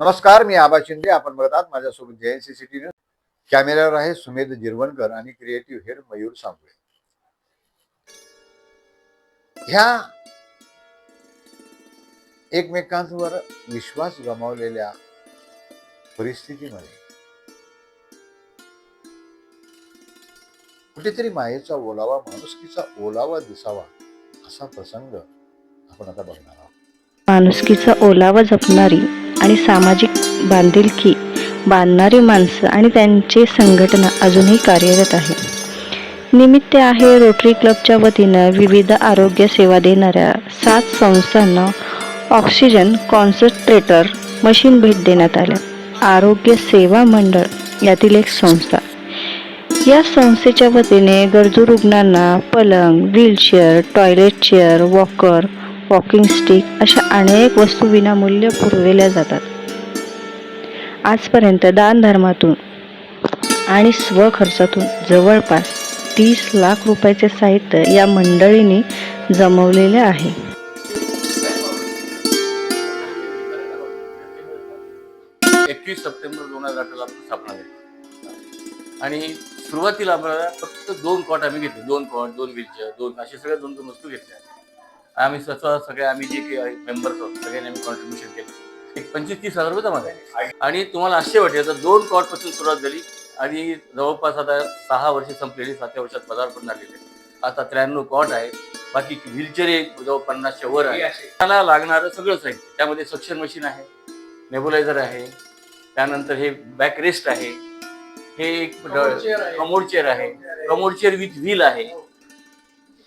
नमस्कार मी आबा शिंदे. आपण बघत आहात माझ्यासोबत सी सिटी न्यूज. कॅमेऱ्यावर आहे सुमेध जिरवणकर आणि क्रिएटिव्ह हेड मयूर सांगवे ह्या एकमेकांवर विश्वास गमावलेल्या परिस्थितीमध्ये कुठेतरी मायेचा ओलावा माणुसकीचा ओलावा दिसावा असा प्रसंग आपण आता बघणार आहोत. माणुसकीचा ओलावा जपणारी आणि सामाजिक बांधिलकी बांधणारी माणसं आणि त्यांची संघटना अजूनही कार्यरत आहे. निमित्त आहे रोटरी क्लबच्या वतीनं विविध आरोग्य सेवा देणाऱ्या सात संस्थांना ऑक्सिजन कॉन्सन्ट्रेटर मशीन भेट देण्यात आल्या. आरोग्य सेवा मंडळ यातील एक संस्था. या संस्थेच्या वतीने गरजू रुग्णांना पलंग wheelchair toilet chair walker walking stick अशा अनेक वस्तू विनामूल्य पुरविल्या जातात. आजपर्यंत दानधर्मातून आणि स्वखर्चातून जवळपास तीस लाख रुपयाचे साहित्य या मंडळींनी जमवलेले आहे. एकवीस सप्टेंबर दोन हजार अठराला आपण स्थापना केली. आणि सुरुवातीला आम्हाला फक्त दोन कॉट आम्ही घेतले. दोन कॉट दोन व्हीलचेअर दोन असे सगळ्या दोन दोन वस्तू घेतल्या. आम्ही स्वतः सगळे आम्ही जे काही मेंबर्स आहोत सगळ्यांनी आम्ही कॉन्ट्रीब्युशन केलं. एक पंचवीस तीस हजार रुपये जमा झाले. आणि तुम्हाला आश्चर्य वाटेल आता दोन कॉटपासून सुरुवात झाली. आणि जवळपास आता सहा वर्ष संपलेली सातव्या वर्षात पदार्पण झालेले आता त्र्याण्णव कॉट आहे. बाकी व्हीलचेअर एक जवळ पन्नासच्या वर आहे. त्याला लागणारं सगळं साहित्य. त्यामध्ये सक्शन मशीन आहे नेबुलायझर आहे. त्यानंतर हे बॅक रेस्ट आहे. हे एक कमोड चेअर आहे. कमोड चेअर विथ व्हील आहे.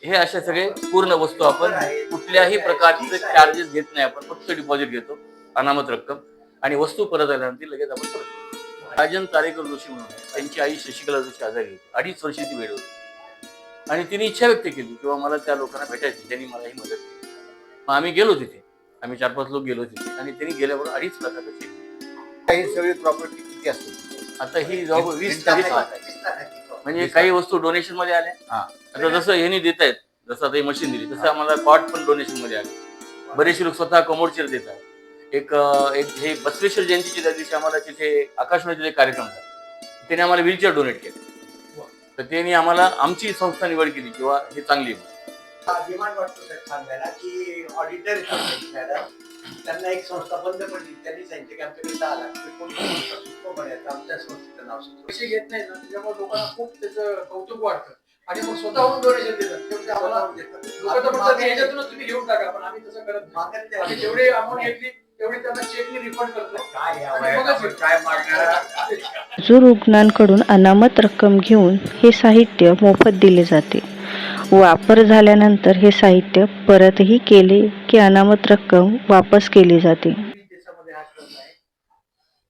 हे अशा सगळे पूर्ण वस्तू आपण कुठल्याही प्रकारचे चार्जेस घेत नाही आपण फक्त डिपॉझिट घेतो अनामत रक्कम. आणि वस्तू परत आल्यानंतर लगेच आपण परत. राजन तारेकर जोशी म्हणून. त्यांची आई शशिकला जोशी आजारी होती. अडीच वर्षाची वेळ होती. आणि तिने इच्छा व्यक्त केली किंवा मला त्या लोकांना भेटायची ज्यांनी मला ही मदत केली. मग आम्ही गेलो तिथे. आम्ही चार पाच लोक गेलो तिथे. आणि त्यांनी गेल्यावर अडीच लाखाचं चेक ही सगळी प्रॉपर्टी किती असते आता ही जवळ वीस वीस लाख आहे. म्हणजे काही वस्तू डोनेशनमध्ये आल्या. हा. आता जसं ह्यांनी देत आहेत जसं आता ही मशीन दिली तसं आम्हाला कॉट पण डोनेशनमध्ये आले. बरेचसे लोक स्वतः कमोड चेअर देत आहेत एक अं, एक हे बसवेश्वर जयंतीच्या त्या दिवशी आम्हाला तिथे आकाशवाणीचे एक कार्यक्रम झाला. त्याने आम्हाला व्हीलचेअर डोनेट केले. तर त्यांनी आम्हाला आमची संस्था निवड केली किंवा हे चांगली आहे. अभिमान वाटतो सांगायला की ऑडिटर मॅडम त्यांना एक संस्था बंद पडली त्यांनी सांगितलं की आमच्याकडे दहा लाख आमच्या संस्थेचं नाव पैसे घेत नाही ना त्याच्यामुळे लोकांना खूप त्याचं कौतुक वाटतं. आणि मग स्वतःहून डोनेशन देतात. तेवढे आम्हाला तर याच्यातूनच तुम्ही घेऊन टाका पण आम्ही तसं करत नाही. आम्ही. जेवढी अमाऊंट घेतली तेवढी त्यांना चेकनी रिफंड करतो. काय या आणि वयात मगच आपण काय मागणार गरजू रुग्णांकडून अनामत रक्कम घेऊन हे साहित्य मोफत दिले जाते. वापर झाल्यानंतर हे साहित्य परतही केले की अनामत रक्कम वापस केली जाते.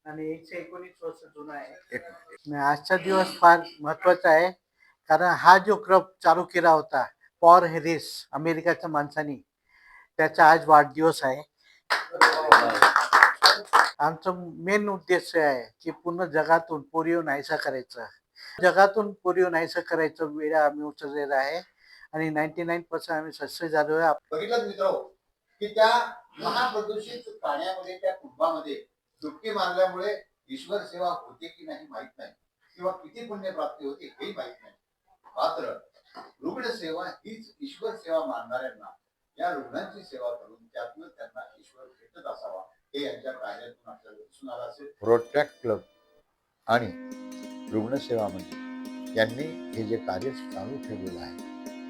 आणि एकशे एकोणीस वर्ष जुना आहे. आजचा दिवस फार महत्त्वाचा आहे. कारण हा जो क्रब चालू केला होता पॉर हेरिस अमेरिकाच्या माणसानी त्याचा आज वाढदिवस आहे. आमचं मेन उद्देश आहे की पूर्ण जगातून पोलिओ नाहीसा करायचं. जगातून पोलिओ नाहीसा करायचं वेळा आम्ही उचललेला आहे. आणि नाईन्टी नाईन पर्सेंट आम्ही सक्सेस झालो आहे. बघितलं मित्र की त्या महाप्रदूषित पाण्यामध्ये त्या कुटुंबामध्ये डुबकी मारल्यामुळे ईश्वर सेवा होते की नाही माहीत नाही. किंवा किती पुण्य प्राप्ती होते हेही माहीत नाही. मात्र रुग्ण सेवा हीच ईश्वर सेवा मानणाऱ्यांना या रुग्णांची सेवा करून त्यातून त्यांना ईश्वर भेटत असावा हे यांच्या कार्यातून आपल्याला दिसून आलं असेल. रोटॅक क्लब आणि रुग्णसेवा म्हणजे यांनी हे जे कार्य चालू ठेवलेलं आहे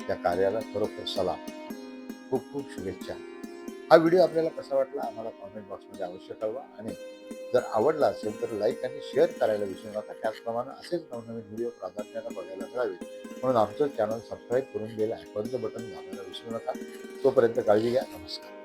त्या कार्याला खरोखर सलाम. खूप खूप शुभेच्छा. हा व्हिडिओ आपल्याला कसा वाटला आम्हाला कॉमेंट बॉक्समध्ये अवश्य कळवा आणि जर आवडला असेल तर लाईक आणि शेअर करायला विसरू नका. त्याचप्रमाणे असेच नवनवीन व्हिडिओ प्राधान्यानं बघायला मिळावे. म्हणून आमचं चॅनल सबस्क्राईब करून गेलं आयकॉनचं बटन दाबायला विसरू नका. तोपर्यंत काळजी घ्या. नमस्कार.